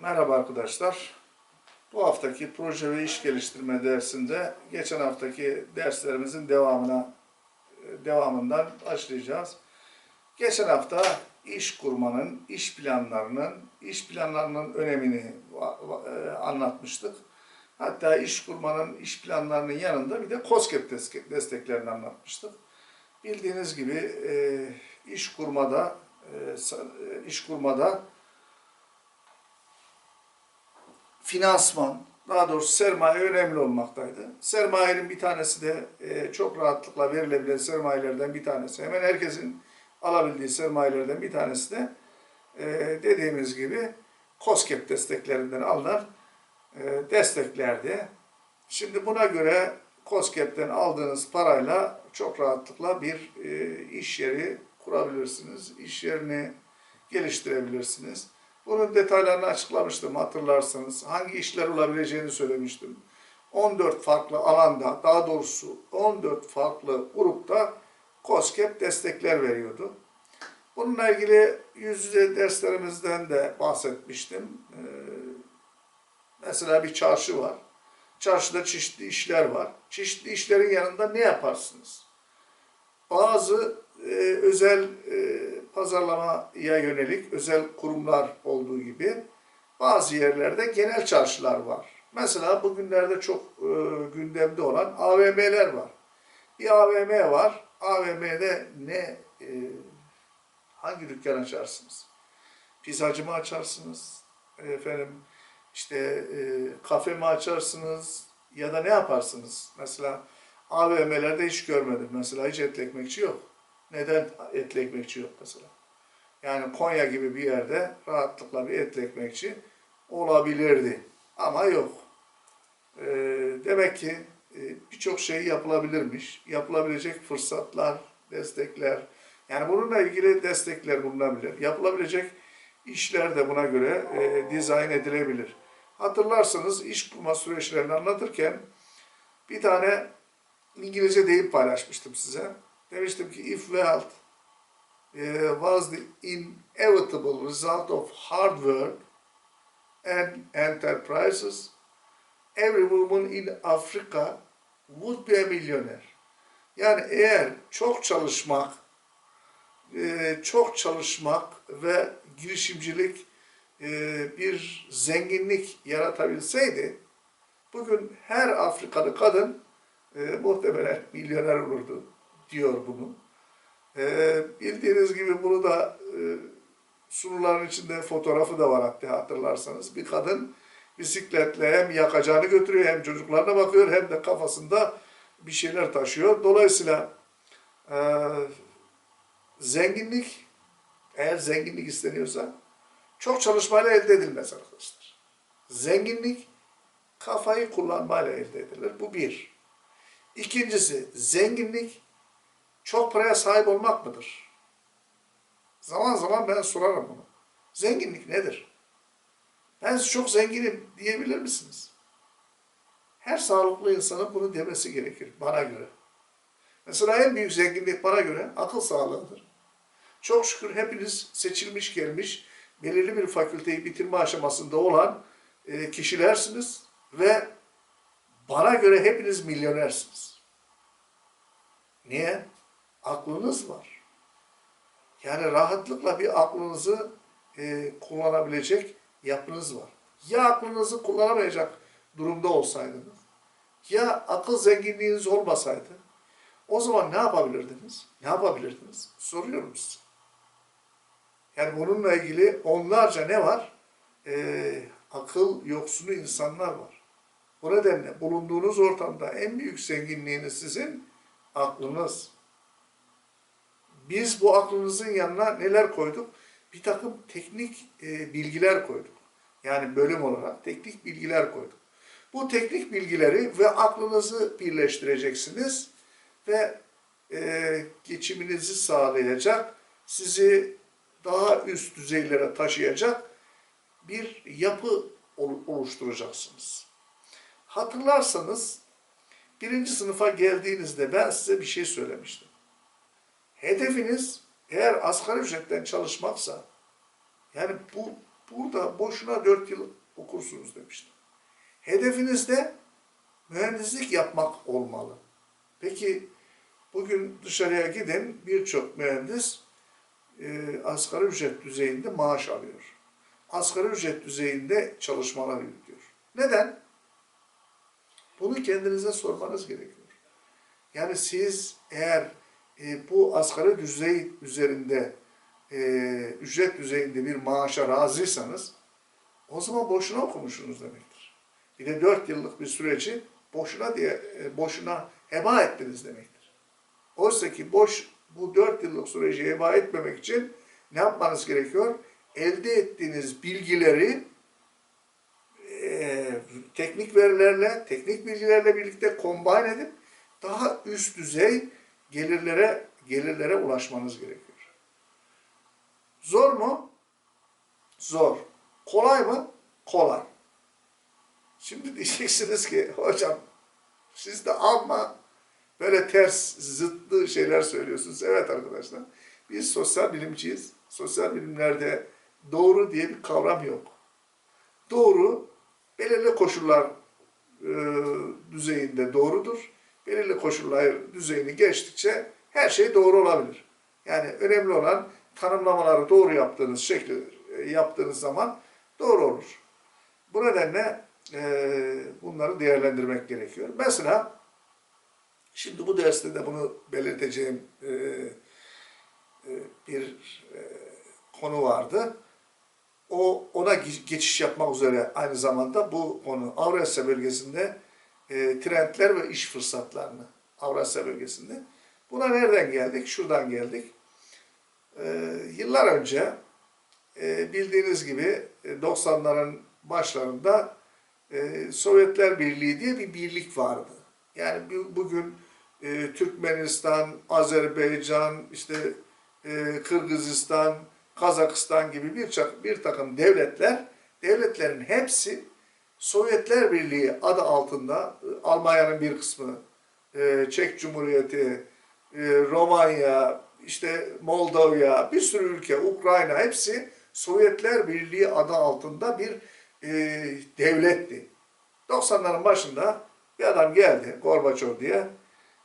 Merhaba arkadaşlar. Bu haftaki proje ve iş geliştirme dersinde geçen haftaki derslerimizin devamına e, devamından başlayacağız. Geçen hafta iş kurmanın, iş planlarının, iş planlarının önemini e, anlatmıştık. Hatta iş kurmanın, iş planlarının yanında bir de COSGAP desteklerini anlatmıştık. Bildiğiniz gibi e, iş kurmada iş kurmada finansman, daha doğrusu sermaye önemli olmaktaydı. Sermayenin bir tanesi de e, çok rahatlıkla verilebilen sermayelerden bir tanesi. Hemen herkesin alabildiği sermayelerden bir tanesi de e, dediğimiz gibi COSGAP desteklerinden alınan e, desteklerdi. Şimdi buna göre COSGAP'ten aldığınız parayla çok rahatlıkla bir e, iş yeri kurabilirsiniz. İş yerini geliştirebilirsiniz. Bunun detaylarını açıklamıştım hatırlarsanız. Hangi işler olabileceğini söylemiştim. 14 farklı alanda, daha doğrusu 14 farklı grupta COSGAP destekler veriyordu. Bununla ilgili yüz yüze derslerimizden de bahsetmiştim. Ee, mesela bir çarşı var. Çarşıda çeşitli işler var. Çeşitli işlerin yanında ne yaparsınız? Bazı e, özel e, pazarlamaya yönelik özel kurumlar olduğu gibi bazı yerlerde genel çarşılar var. Mesela bugünlerde çok e, gündemde olan AVM'ler var. Bir AVM var. AVM'de ne e, hangi dükkan açarsınız? Pizzacı mı açarsınız? Efendim işte e, kafe mi açarsınız? Ya da ne yaparsınız? Mesela AVM'lerde hiç görmedim. Mesela hiç etli ekmekçi yok. Neden etli ekmekçi yok mesela? Yani Konya gibi bir yerde rahatlıkla bir etli ekmekçi olabilirdi. Ama yok. Ee, demek ki e, birçok şey yapılabilirmiş. Yapılabilecek fırsatlar, destekler. Yani bununla ilgili destekler bulunabilir. Yapılabilecek işler de buna göre e, dizayn edilebilir. Hatırlarsanız iş kurma süreçlerini anlatırken bir tane İngilizce deyip paylaşmıştım size. Demiştim ki if wealth eh, was the inevitable result of hard work and enterprises, every woman in Africa would be a millionaire. Yani eğer çok çalışmak, eh, çok çalışmak ve girişimcilik eh, bir zenginlik yaratabilseydi, bugün her Afrikalı kadın e, muhtemelen milyoner olurdu diyor bunu. E, bildiğiniz gibi bunu da e, sunuların içinde fotoğrafı da var hatta hatırlarsanız. Bir kadın bisikletle hem yakacağını götürüyor hem çocuklarına bakıyor hem de kafasında bir şeyler taşıyor. Dolayısıyla e, zenginlik eğer zenginlik isteniyorsa çok çalışmayla elde edilmez arkadaşlar. Zenginlik kafayı kullanmayla elde edilir. Bu bir. İkincisi zenginlik çok paraya sahip olmak mıdır? Zaman zaman ben sorarım bunu. Zenginlik nedir? Ben çok zenginim diyebilir misiniz? Her sağlıklı insanın bunu demesi gerekir bana göre. Mesela en büyük zenginlik bana göre akıl sağlığıdır. Çok şükür hepiniz seçilmiş gelmiş, belirli bir fakülteyi bitirme aşamasında olan e, kişilersiniz ve bana göre hepiniz milyonersiniz. Niye? Aklınız var. Yani rahatlıkla bir aklınızı e, kullanabilecek yapınız var. Ya aklınızı kullanamayacak durumda olsaydınız, ya akıl zenginliğiniz olmasaydı, o zaman ne yapabilirdiniz? Ne yapabilirdiniz? Soruyorum size. Yani bununla ilgili onlarca ne var? E, akıl yoksunu insanlar var. Bu nedenle bulunduğunuz ortamda en büyük zenginliğiniz sizin aklınız. Biz bu aklınızın yanına neler koyduk? Bir takım teknik e, bilgiler koyduk. Yani bölüm olarak teknik bilgiler koyduk. Bu teknik bilgileri ve aklınızı birleştireceksiniz ve e, geçiminizi sağlayacak, sizi daha üst düzeylere taşıyacak bir yapı ol- oluşturacaksınız. Hatırlarsanız birinci sınıfa geldiğinizde ben size bir şey söylemiştim. Hedefiniz eğer asgari ücretten çalışmaksa yani bu burada boşuna 4 yıl okursunuz demişler. Hedefinizde mühendislik yapmak olmalı. Peki bugün dışarıya giden birçok mühendis e, asgari ücret düzeyinde maaş alıyor. Asgari ücret düzeyinde çalışmalar yürütüyor. Neden? Bunu kendinize sormanız gerekiyor. Yani siz eğer e, bu asgari düzey üzerinde e, ücret düzeyinde bir maaşa razıysanız o zaman boşuna okumuşsunuz demektir. Bir de dört yıllık bir süreci boşuna diye e, boşuna heba ettiniz demektir. Oysa ki boş bu dört yıllık süreci heba etmemek için ne yapmanız gerekiyor? Elde ettiğiniz bilgileri e, teknik verilerle, teknik bilgilerle birlikte combine edip daha üst düzey gelirlere gelirlere ulaşmanız gerekiyor. Zor mu? Zor. Kolay mı? Kolay. Şimdi diyeceksiniz ki hocam siz de amma böyle ters, zıtlı şeyler söylüyorsunuz. Evet arkadaşlar. Biz sosyal bilimciyiz. Sosyal bilimlerde doğru diye bir kavram yok. Doğru belirli koşullar e, düzeyinde doğrudur. Belirli koşullar düzeyini geçtikçe her şey doğru olabilir. Yani önemli olan tanımlamaları doğru yaptığınız şekli e, yaptığınız zaman doğru olur. Bu nedenle e, bunları değerlendirmek gerekiyor. Mesela şimdi bu derste de bunu belirteceğim e, e, bir e, konu vardı. O ona ge- geçiş yapmak üzere aynı zamanda bu konu Avrasya bölgesinde e, trendler ve iş fırsatlarını Avrasya bölgesinde. Buna nereden geldik? Şuradan geldik. E, yıllar önce e, bildiğiniz gibi e, 90'ların başlarında e, Sovyetler Birliği diye bir birlik vardı. Yani bu- bugün e, Türkmenistan, Azerbaycan, işte e, Kırgızistan, Kazakistan gibi bir, bir takım devletler, devletlerin hepsi Sovyetler Birliği adı altında e, Almanya'nın bir kısmı, e, Çek Cumhuriyeti, e, Romanya, işte Moldova, bir sürü ülke, Ukrayna hepsi Sovyetler Birliği adı altında bir devletti. 90'ların başında bir adam geldi, Gorbaçov diye.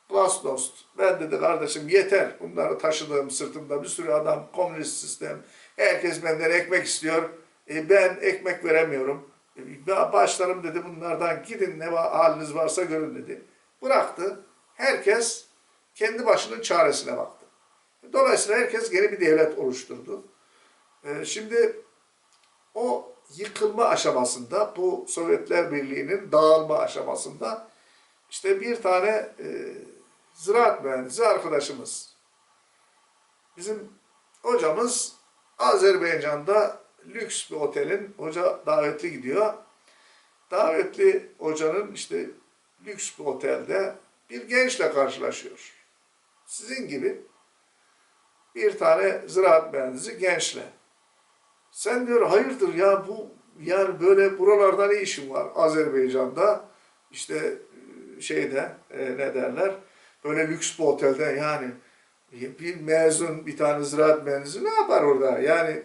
Glasnost, ben dedi kardeşim yeter. Bunları taşıdığım sırtımda bir sürü adam, komünist sistem. Herkes benden ekmek istiyor. E, ben ekmek veremiyorum. Başlarım dedi bunlardan gidin ne haliniz varsa görün dedi. Bıraktı. Herkes kendi başının çaresine baktı. Dolayısıyla herkes yeni bir devlet oluşturdu. E, şimdi o yıkılma aşamasında, bu Sovyetler Birliği'nin dağılma aşamasında işte bir tane e, ziraat mühendisi arkadaşımız. Bizim hocamız Azerbaycan'da lüks bir otelin hoca davetli gidiyor. Davetli hocanın işte lüks bir otelde bir gençle karşılaşıyor. Sizin gibi bir tane ziraat mühendisi gençle. Sen diyor hayırdır ya bu yani böyle buralarda ne işin var Azerbaycan'da işte e, şeyde e, ne derler böyle lüks bir otelde yani bir mezun bir tane ziraat mühendisi ne yapar orada yani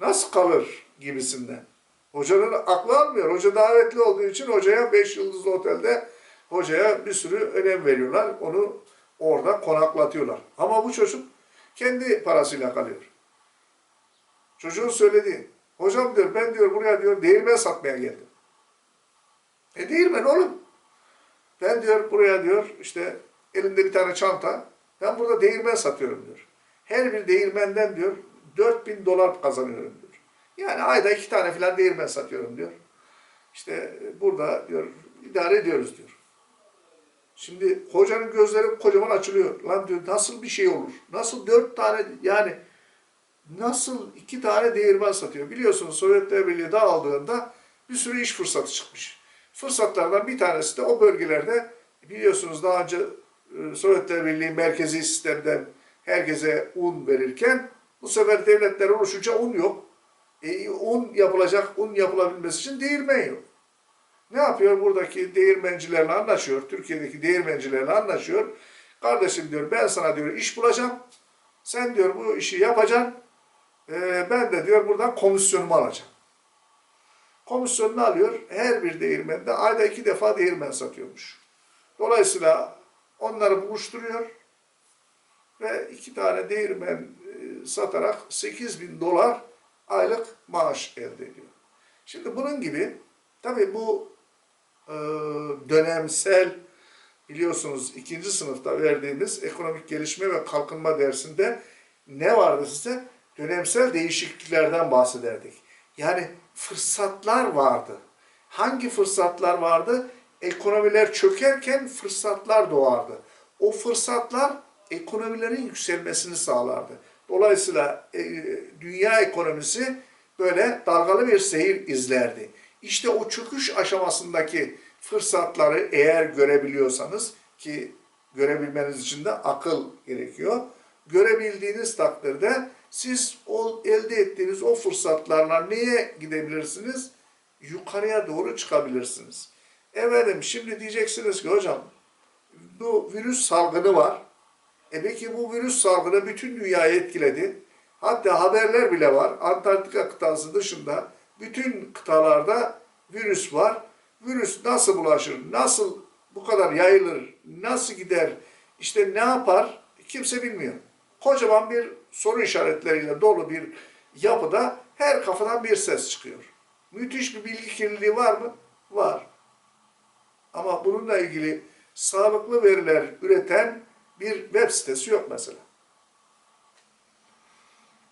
nasıl kalır gibisinden. Hocanın aklı almıyor. Hoca davetli olduğu için hocaya 5 yıldızlı otelde hocaya bir sürü önem veriyorlar. Onu orada konaklatıyorlar. Ama bu çocuk kendi parasıyla kalıyor. Çocuğun söylediği. Hocam diyor ben diyor buraya diyor değirmen satmaya geldim. E değirmen oğlum. Ben diyor buraya diyor işte elinde bir tane çanta. Ben burada değirmen satıyorum diyor. Her bir değirmenden diyor 4000 dolar kazanıyorum diyor. Yani ayda iki tane falan değirmen satıyorum diyor. İşte burada diyor idare ediyoruz diyor. Şimdi hocanın gözleri kocaman açılıyor. Lan diyor nasıl bir şey olur? Nasıl dört tane yani nasıl iki tane değirmen satıyor? Biliyorsunuz Sovyetler Birliği dağıldığında bir sürü iş fırsatı çıkmış. Fırsatlardan bir tanesi de o bölgelerde biliyorsunuz daha önce e, Sovyetler Birliği merkezi sistemden herkese un verirken bu sefer devletler oluşunca un yok. E, un yapılacak, un yapılabilmesi için değirmen yok. Ne yapıyor? Buradaki değirmencilerle anlaşıyor. Türkiye'deki değirmencilerle anlaşıyor. Kardeşim diyor ben sana diyor iş bulacağım. Sen diyor bu işi yapacaksın. Ee, ben de diyor buradan komisyonumu alacağım. Komisyonunu alıyor. Her bir değirmende ayda iki defa değirmen satıyormuş. Dolayısıyla onları buluşturuyor ve iki tane değirmen e, satarak 8 bin dolar aylık maaş elde ediyor. Şimdi bunun gibi tabii bu e, dönemsel biliyorsunuz ikinci sınıfta verdiğimiz ekonomik gelişme ve kalkınma dersinde ne vardı size? Dönemsel değişikliklerden bahsederdik. Yani fırsatlar vardı. Hangi fırsatlar vardı? Ekonomiler çökerken fırsatlar doğardı. O fırsatlar ekonomilerin yükselmesini sağlardı. Dolayısıyla e, dünya ekonomisi böyle dalgalı bir seyir izlerdi. İşte o çöküş aşamasındaki fırsatları eğer görebiliyorsanız ki görebilmeniz için de akıl gerekiyor. Görebildiğiniz takdirde siz o elde ettiğiniz o fırsatlarla neye gidebilirsiniz? Yukarıya doğru çıkabilirsiniz. Efendim şimdi diyeceksiniz ki hocam bu virüs salgını var. E peki bu virüs salgını bütün dünyayı etkiledi. Hatta haberler bile var. Antarktika kıtası dışında bütün kıtalarda virüs var. Virüs nasıl bulaşır, nasıl bu kadar yayılır, nasıl gider, işte ne yapar kimse bilmiyor. Kocaman bir soru işaretleriyle dolu bir yapıda her kafadan bir ses çıkıyor. Müthiş bir bilgi kirliliği var mı? Var. Ama bununla ilgili sağlıklı veriler üreten bir web sitesi yok mesela.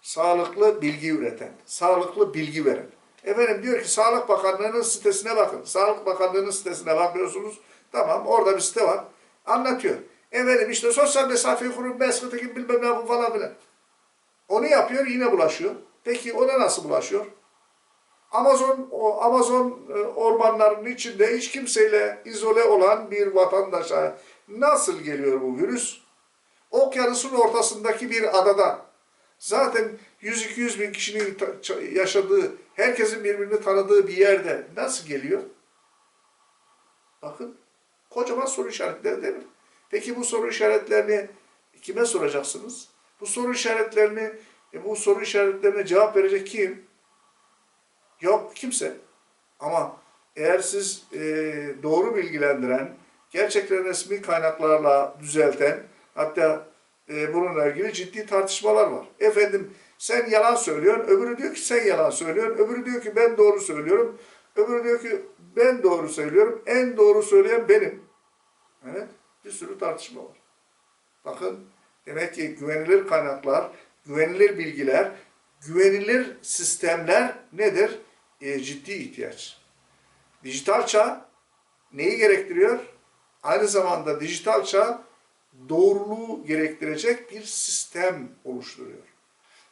Sağlıklı bilgi üreten, sağlıklı bilgi veren. Efendim diyor ki Sağlık Bakanlığı'nın sitesine bakın. Sağlık Bakanlığı'nın sitesine bakıyorsunuz. Tamam orada bir site var. Anlatıyor. Efendim işte sosyal mesafeyi kurun, mesafeyi bilmem ne bu falan filan. Onu yapıyor yine bulaşıyor. Peki ona nasıl bulaşıyor? Amazon o Amazon e, ormanlarının içinde hiç kimseyle izole olan bir vatandaşa nasıl geliyor bu virüs? Okyanusun ortasındaki bir adada zaten 100-200 bin kişinin yaşadığı, herkesin birbirini tanıdığı bir yerde nasıl geliyor? Bakın kocaman soru işaretleri değil mi? Peki bu soru işaretlerini kime soracaksınız? Bu soru işaretlerini, e, bu soru işaretlerine cevap verecek kim? Yok kimse. Ama eğer siz e, doğru bilgilendiren, gerçekten resmi kaynaklarla düzelten, hatta e, bununla ilgili ciddi tartışmalar var. Efendim sen yalan söylüyorsun, öbürü diyor ki sen yalan söylüyorsun, öbürü diyor ki ben doğru söylüyorum, öbürü diyor ki ben doğru söylüyorum, en doğru söyleyen benim. Evet, bir sürü tartışma var. Bakın demek ki güvenilir kaynaklar, güvenilir bilgiler, güvenilir sistemler nedir? E, ciddi ihtiyaç. Dijital çağ neyi gerektiriyor? Aynı zamanda dijital çağ doğruluğu gerektirecek bir sistem oluşturuyor.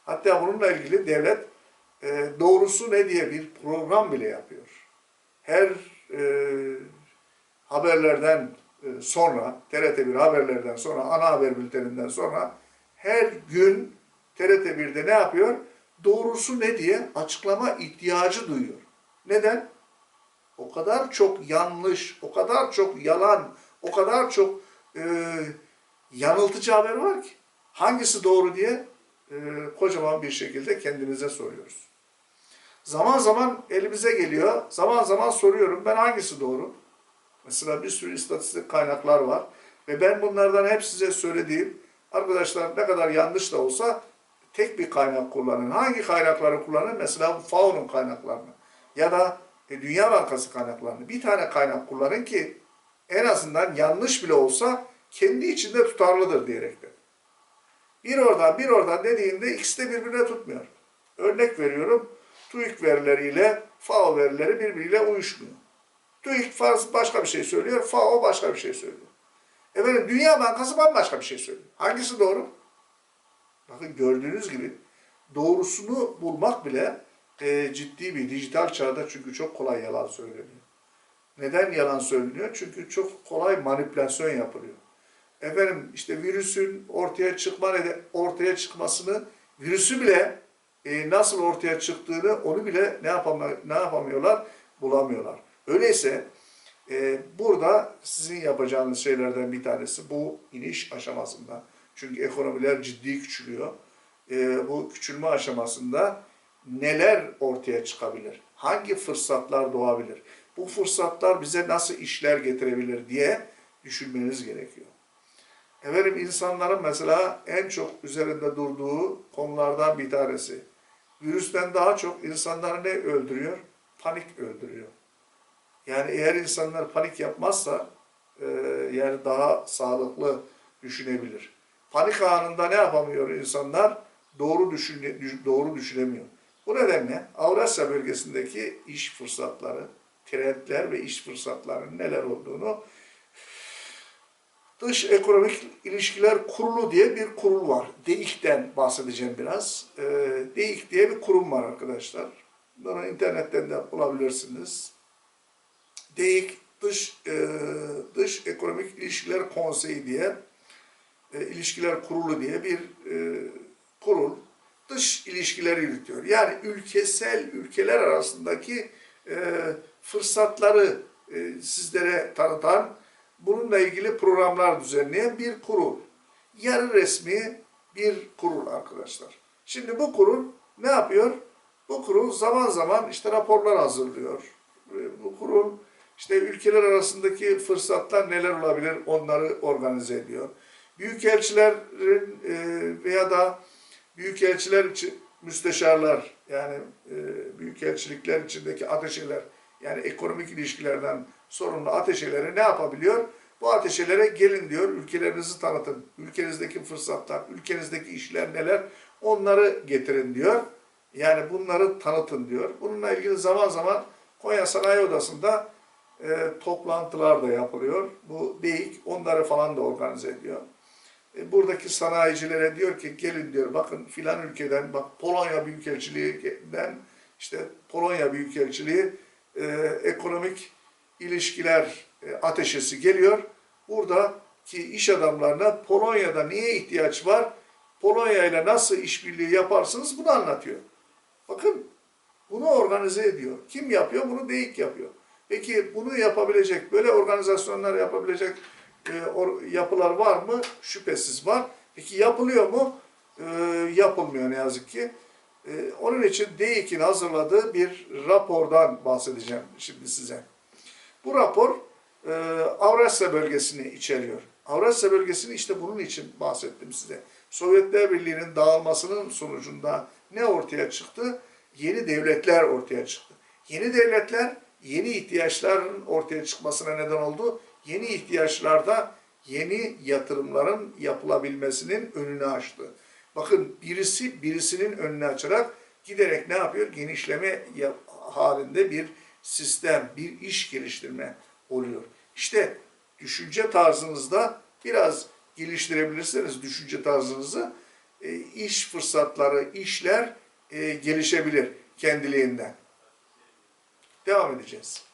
Hatta bununla ilgili devlet e, doğrusu ne diye bir program bile yapıyor. Her e, haberlerden e, sonra, TRT1 haberlerden sonra, ana haber bülteninden sonra her gün TRT1'de ne yapıyor? Doğrusu ne diye açıklama ihtiyacı duyuyor. Neden? O kadar çok yanlış, o kadar çok yalan, o kadar çok e, yanıltıcı haber var ki. Hangisi doğru diye e, kocaman bir şekilde kendinize soruyoruz. Zaman zaman elimize geliyor, zaman zaman soruyorum ben hangisi doğru? Mesela bir sürü istatistik kaynaklar var ve ben bunlardan hep size söylediğim arkadaşlar ne kadar yanlış da olsa tek bir kaynak kullanın. Hangi kaynakları kullanın? Mesela FAO'nun kaynaklarını ya da e, Dünya Bankası kaynaklarını. Bir tane kaynak kullanın ki en azından yanlış bile olsa kendi içinde tutarlıdır diyerekten. Bir oradan bir oradan dediğinde ikisi de birbirine tutmuyor. Örnek veriyorum. TÜİK verileriyle FAO verileri birbiriyle uyuşmuyor. TÜİK başka bir şey söylüyor, FAO başka bir şey söylüyor. Efendim Dünya Bankası bambaşka bir şey söylüyor. Hangisi doğru? Bakın gördüğünüz gibi doğrusunu bulmak bile e, ciddi bir dijital çağda çünkü çok kolay yalan söyleniyor. Neden yalan söyleniyor? Çünkü çok kolay manipülasyon yapılıyor. Efendim işte virüsün ortaya çıkma ortaya çıkmasını, virüsü bile e, nasıl ortaya çıktığını onu bile ne, yapamıyor, ne yapamıyorlar? Bulamıyorlar. Öyleyse e, burada sizin yapacağınız şeylerden bir tanesi bu iniş aşamasında. Çünkü ekonomiler ciddi küçülüyor. E, bu küçülme aşamasında neler ortaya çıkabilir? Hangi fırsatlar doğabilir? Bu fırsatlar bize nasıl işler getirebilir diye düşünmeniz gerekiyor. Efendim insanların mesela en çok üzerinde durduğu konulardan bir tanesi. Virüsten daha çok insanları ne öldürüyor? Panik öldürüyor. Yani eğer insanlar panik yapmazsa e, yani daha sağlıklı düşünebilir. Panik anında ne yapamıyor insanlar? Doğru düşün, doğru düşünemiyor. Bu nedenle Avrasya bölgesindeki iş fırsatları, trendler ve iş fırsatlarının neler olduğunu Dış Ekonomik İlişkiler Kurulu diye bir kurul var. DEİK'ten bahsedeceğim biraz. E, DEİK diye bir kurum var arkadaşlar. Bunu internetten de bulabilirsiniz. DEİK Dış e, Dış Ekonomik İlişkiler Konseyi diye e, İlişkiler Kurulu diye bir e, kurul dış ilişkileri yürütüyor. Yani ülkesel ülkeler arasındaki e, fırsatları e, sizlere tanıtan, bununla ilgili programlar düzenleyen bir kurul. Yarı resmi bir kurul arkadaşlar. Şimdi bu kurul ne yapıyor? Bu kurul zaman zaman işte raporlar hazırlıyor. E, Bu kurul işte ülkeler arasındaki fırsatlar neler olabilir onları organize ediyor. Büyükelçilerin e, veya da büyükelçiler için müsteşarlar yani büyükelçilikler içindeki ateşeler yani ekonomik ilişkilerden sorumlu ateşelere ne yapabiliyor? Bu ateşelere gelin diyor, ülkelerinizi tanıtın, ülkenizdeki fırsatlar, ülkenizdeki işler neler onları getirin diyor. Yani bunları tanıtın diyor. Bununla ilgili zaman zaman Konya Sanayi Odası'nda e, toplantılar da yapılıyor. Bu DEİK onları falan da organize ediyor. E, buradaki sanayicilere diyor ki gelin diyor bakın filan ülkeden bak Polonya Büyükelçiliği'nden işte Polonya Büyükelçiliği e, ekonomik ilişkiler e, ateşesi geliyor. Buradaki iş adamlarına Polonya'da niye ihtiyaç var? Polonya ile nasıl işbirliği yaparsınız bunu anlatıyor. Bakın bunu organize ediyor. Kim yapıyor? Bunu DEİK yapıyor. Peki bunu yapabilecek, böyle organizasyonlar yapabilecek e, or- yapılar var mı? Şüphesiz var. Peki yapılıyor mu? E, yapılmıyor ne yazık ki. E, onun için DEİK'in hazırladığı bir rapordan bahsedeceğim şimdi size. Bu rapor e, Avrasya bölgesini içeriyor. Avrasya bölgesini işte bunun için bahsettim size. Sovyetler Birliği'nin dağılmasının sonucunda ne ortaya çıktı? Yeni devletler ortaya çıktı. Yeni devletler yeni ihtiyaçların ortaya çıkmasına neden oldu. Yeni ihtiyaçlarda yeni yatırımların yapılabilmesinin önünü açtı. Bakın birisi birisinin önünü açarak giderek ne yapıyor? Genişleme halinde bir sistem, bir iş geliştirme oluyor. İşte düşünce tarzınızda biraz geliştirebilirseniz düşünce tarzınızı e, iş fırsatları, işler e, gelişebilir kendiliğinden. Devam edeceğiz.